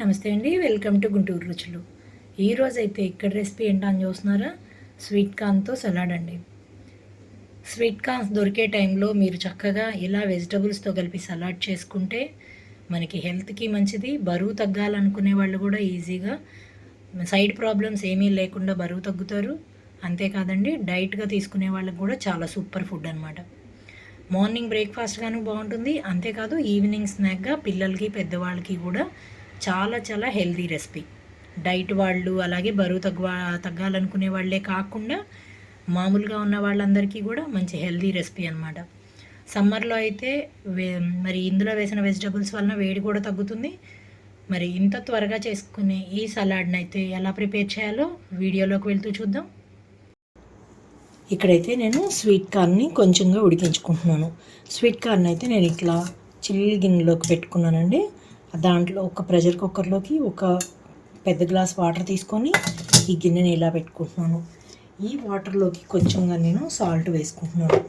నమస్తే అండి welcome to Guntur రుచులు. ఈరోజు అయితే ఇక్కడ రెసిపీ ఏంటో అని చూస్తున్నారా? స్వీట్ కార్న్తో సలాడ్ అండి. స్వీట్ కార్న్స్ దొరికే టైంలో మీరు చక్కగా ఇలా వెజిటబుల్స్తో కలిపి సలాడ్ చేసుకుంటే మనకి హెల్త్కి మంచిది బరువు తగ్గాలనుకునే వాళ్ళు కూడా ఈజీగా సైడ్ ప్రాబ్లమ్స్ ఏమీ లేకుండా బరువు తగ్గుతారు. అంతేకాదండి డైట్గా తీసుకునే వాళ్ళకి కూడా చాలా సూపర్ ఫుడ్ అనమాట మార్నింగ్ బ్రేక్ఫాస్ట్గాను బాగుంటుంది అంతేకాదు ఈవినింగ్ స్నాక్గా పిల్లలకి పెద్దవాళ్ళకి కూడా చాలా చాలా హెల్దీ రెసిపీ. డైట్ వాళ్ళు అలాగే బరువు తగ్గ తగ్గాలనుకునే వాళ్ళే కాకుండా మామూలుగా ఉన్న వాళ్ళందరికీ కూడా మంచి హెల్దీ రెసిపీ అనమాట సమ్మర్లో అయితే వే మరి ఇందులో వేసిన వెజిటబుల్స్ వలన వేడి కూడా తగ్గుతుంది. మరి ఇంత త్వరగా చేసుకునే ఈ సలాడ్ని అయితే ఎలా ప్రిపేర్ చేయాలో వీడియోలోకి వెళ్తూ చూద్దాం. ఇక్కడైతే నేను స్వీట్ కార్న్ని కొంచెంగా ఉడికించుకుంటున్నాను. స్వీట్ కార్న్ అయితే నేను ఇట్లా చిల్లి గిన్నెలోకి పెట్టుకున్నానండి. దాంట్లో ఒక ప్రెషర్ కుక్కర్లోకి ఒక పెద్ద గ్లాస్ వాటర్ తీసుకొని ఈ గిన్నెని ఇలా పెట్టుకుంటున్నాను. ఈ వాటర్లోకి కొంచెంగా నేను సాల్ట్ వేసుకుంటున్నాను.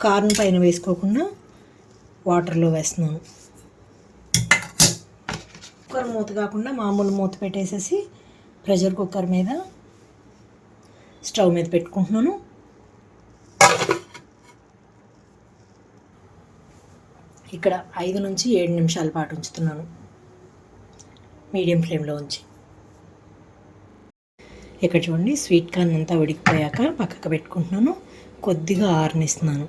కార్న్ పైన వేసుకోకుండా వాటర్లో వేస్తున్నాను. కుక్కర్ మూత కాకుండా మామూలు మూత పెట్టేసేసి ప్రెషర్ కుక్కర్ మీద స్టవ్ మీద పెట్టుకుంటున్నాను. ఇక్కడ ఐదు నుంచి ఏడు నిమిషాల పాటు ఉంచుతున్నాను. మీడియం ఫ్లేమ్లో ఉంచి. ఇక్కడ చూడండి స్వీట్ కార్న్ అంతా ఉడికిపోయాక పక్కకు పెట్టుకుంటున్నాను. కొద్దిగా ఆరనిస్తున్నాను.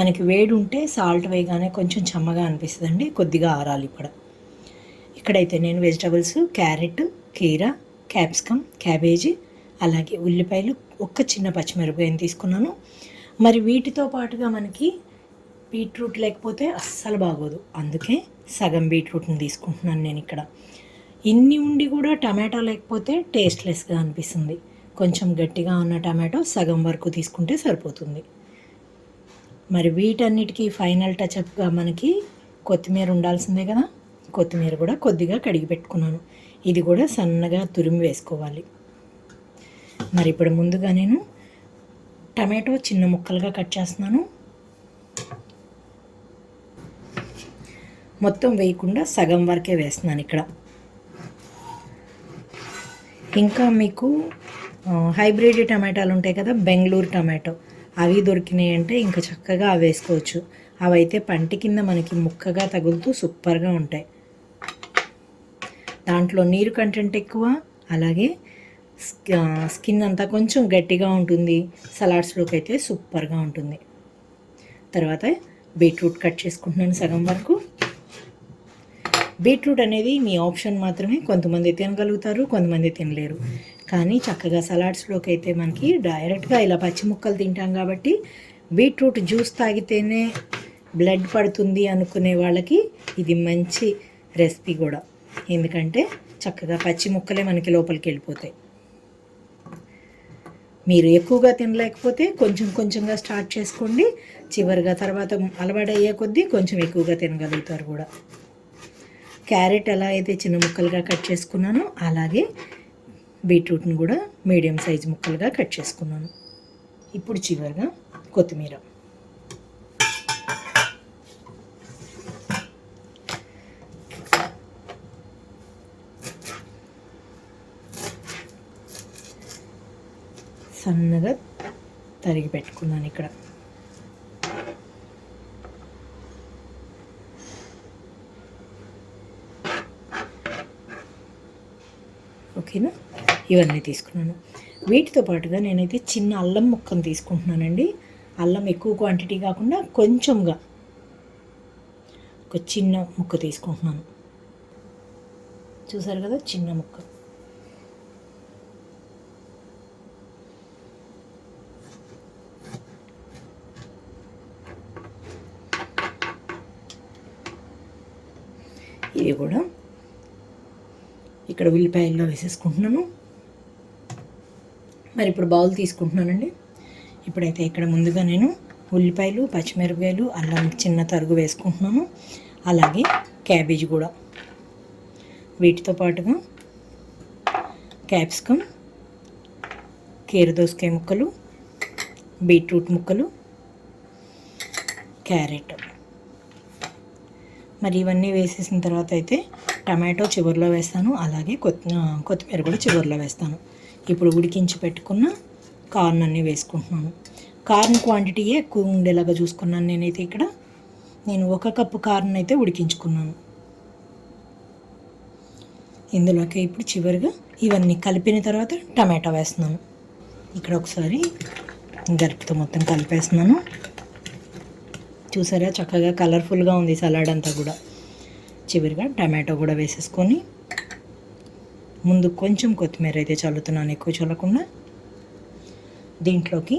మనకి వేడి ఉంటే సాల్ట్ వేయగానే కొంచెం చెమ్మగా అనిపిస్తుందండి కొద్దిగా ఆరాలి ఇక్కడ ఇక్కడైతే నేను వెజిటబుల్స్ క్యారెట్ కీర క్యాప్సికమ్ క్యాబేజీ అలాగే ఉల్లిపాయలు ఒక్క చిన్న పచ్చిమిరపకాయని తీసుకున్నాను. మరి వీటితో పాటుగా మనకి బీట్రూట్ లేకపోతే అస్సలు బాగోదు. అందుకే సగం బీట్రూట్ని తీసుకుంటున్నాను నేను ఇక్కడ. ఇన్ని ఉండి కూడా టమాటా లేకపోతే టేస్ట్లెస్గా అనిపిస్తుంది. కొంచెం గట్టిగా ఉన్న టమాటో సగం వరకు తీసుకుంటే సరిపోతుంది. మరి వీటన్నిటికీ ఫైనల్ టచ్అప్గా మనకి కొత్తిమీర ఉండాల్సిందే కదా? కొత్తిమీర కూడా కొద్దిగా కడిగి పెట్టుకున్నాను. ఇది కూడా సన్నగా తురిమి వేసుకోవాలి. మరి ఇప్పుడు ముందుగా నేను టమాటో చిన్న ముక్కలుగా కట్ చేస్తున్నాను. మొత్తం వేయకుండా సగం వరకే వేస్తున్నాను ఇక్కడ. ఇంకా మీకు హైబ్రిడ్ టమాటాలు ఉంటాయి కదా బెంగళూరు టమాటో. అవి దొరికినాయి అంటే ఇంకా చక్కగా అవి వేసుకోవచ్చు. అవి అయితే పంటి కింద మనకి ముక్కగా తగులుతూ సూపర్గా ఉంటాయి. దాంట్లో నీరు కంటెంట్ ఎక్కువ అలాగే స్కిన్ అంతా కొంచెం గట్టిగా ఉంటుంది. సలాడ్స్లోకి అయితే సూపర్గా ఉంటుంది. తర్వాత బీట్రూట్ కట్ చేసుకుంటున్నాను సగం వరకు. బీట్రూట్ అనేది మీ ఆప్షన్ మాత్రమే. కొంతమంది తినగలుగుతారు కొంతమంది తినలేరు. కానీ చక్కగా సలాడ్స్లోకి అయితే మనకి డైరెక్ట్గా ఇలా పచ్చి ముక్కలు తింటాం కాబట్టి బీట్రూట్ జ్యూస్ తాగితేనే బ్లడ్ పడుతుంది అనుకునే వాళ్ళకి ఇది మంచి రెసిపీ కూడా. ఎందుకంటే చక్కగా పచ్చి ముక్కలే మనకి లోపలికి వెళ్ళిపోతాయి. మీరు ఎక్కువగా తినలేకపోతే కొంచెం కొంచెంగా స్టార్ట్ చేసుకోండి. చివరిగా తర్వాత అలవాటు అయ్యే కొద్దీ కొంచెం ఎక్కువగా తినగలుగుతారు కూడా. క్యారెట్ ఎలా అయితే చిన్న ముక్కలుగా కట్ చేసుకున్నానో. అలాగే బీట్రూట్ని కూడా మీడియం సైజ్ ముక్కలుగా కట్ చేసుకున్నాను. ఇప్పుడు చివరిగా కొత్తిమీర. సన్నగా తరిగి పెట్టుకున్నాను ఇక్కడ. ఓకేనా? ఇవన్నీ తీసుకున్నాను. వీటితో పాటుగా నేనైతే చిన్న అల్లం ముక్కను తీసుకుంటున్నానండి. అల్లం ఎక్కువ క్వాంటిటీ కాకుండా కొంచెంగా ఒక చిన్న ముక్క తీసుకుంటున్నాను. చూసారు కదా? చిన్న ముక్క. ఇది కూడా ఇక్కడ ఉల్లిపాయల్లో వేసేసుకుంటున్నాను మరి ఇప్పుడు బౌల్ తీసుకుంటున్నానండి. ఇప్పుడైతే ఇక్కడ ముందుగా నేను ఉల్లిపాయలు పచ్చిమిరపకాయలు అల్లం చిన్న తరుగు వేసుకుంటున్నాను అలాగే క్యాబేజీ కూడా. వీటితో పాటుగా క్యాప్సికమ్ కీరదోసకాయ ముక్కలు బీట్రూట్ ముక్కలు క్యారెట్. మరి ఇవన్నీ వేసేసిన తర్వాత అయితే టమాటో చివరిలో వేస్తాను అలాగే కొత్తి కొత్తిమీర కూడా చివరిలో వేస్తాను. ఇప్పుడు ఉడికించి పెట్టుకున్న కార్న్ అన్నీ వేసుకుంటున్నాను. కార్న్ క్వాంటిటీయే ఎక్కువ ఉండేలాగా చూసుకున్నాను నేనైతే ఇక్కడ. నేను ఒక కప్పు కార్న్ అయితే ఉడికించుకున్నాను. ఇందులోకి ఇప్పుడు చివరిగా ఇవన్నీ కలిపిన తర్వాత టమాటా వేస్తున్నాను. ఇక్కడ ఒకసారి గరిపితో మొత్తం కలిపేస్తున్నాను. చూసారా? చక్కగా కలర్ఫుల్గా ఉంది సలాడ్ అంతా కూడా. చివరిగా టమాటో కూడా వేసేసుకొని ముందు కొంచెం కొత్తిమీర అయితే చల్లుతున్నాను ఎక్కువ చల్లకుండా. దీంట్లోకి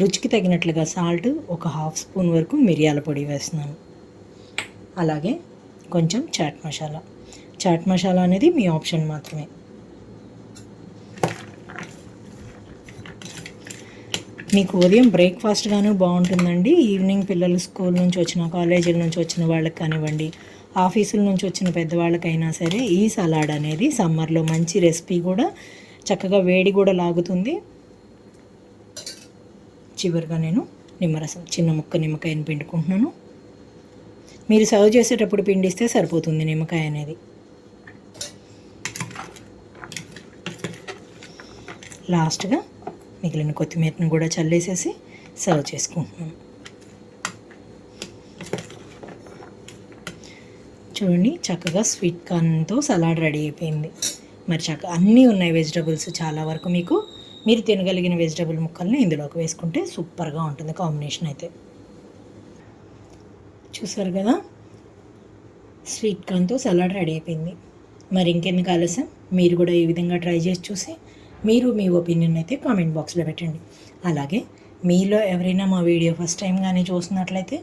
రుచికి తగినట్లుగా సాల్ట్ ఒక హాఫ్ స్పూన్ వరకు మిరియాల పొడి వేస్తున్నాను. అలాగే కొంచెం చాట్ మసాలా. చాట్ మసాలా అనేది మీ ఆప్షన్ మాత్రమే. మీకు ఉదయం బ్రేక్ఫాస్ట్గాను బాగుంటుందండి ఈవినింగ్ పిల్లలు స్కూల్ నుంచి వచ్చిన కాలేజీల నుంచి వచ్చిన వాళ్ళకి కానివ్వండి ఆఫీసుల నుంచి వచ్చిన పెద్దవాళ్ళకైనా సరే ఈ సలాడ్ అనేది సమ్మర్లో మంచి రెసిపీ కూడా చక్కగా వేడి కూడా లాగుతుంది. చివరిగా నేను నిమ్మరసం చిన్న ముక్క నిమ్మకాయని పిండుకుంటున్నాను. మీరు సర్వ్ చేసేటప్పుడు పిండిస్తే సరిపోతుంది నిమ్మకాయ అనేది. లాస్ట్గా మిగిలిన కొత్తిమీరని కూడా చల్లేసేసి సర్వ్ చేసుకుంటున్నాను. చూడండి చక్కగా స్వీట్ కార్న్తో సలాడ్ రెడీ అయిపోయింది. మరి చక్క అన్నీ ఉన్నాయి వెజిటబుల్స్ చాలా వరకు మీకు. మీరు తినగలిగిన వెజిటబుల్ ముక్కల్ని ఇందులోకి వేసుకుంటే సూపర్గా ఉంటుంది కాంబినేషన్ అయితే. చూసారు కదా? స్వీట్ కార్న్తో సలాడ్ రెడీ అయిపోయింది. మరి ఇంకెందుకు ఆలస్యం? మీరు కూడా ఈ విధంగా ట్రై చేసి చూసి మీరు మీ ఒపీనియన్ అయితే కామెంట్ బాక్స్లో పెట్టండి. అలాగే మీలో ఎవరైనా మా వీడియో ఫస్ట్ టైం కానీ చూస్తున్నట్లయితే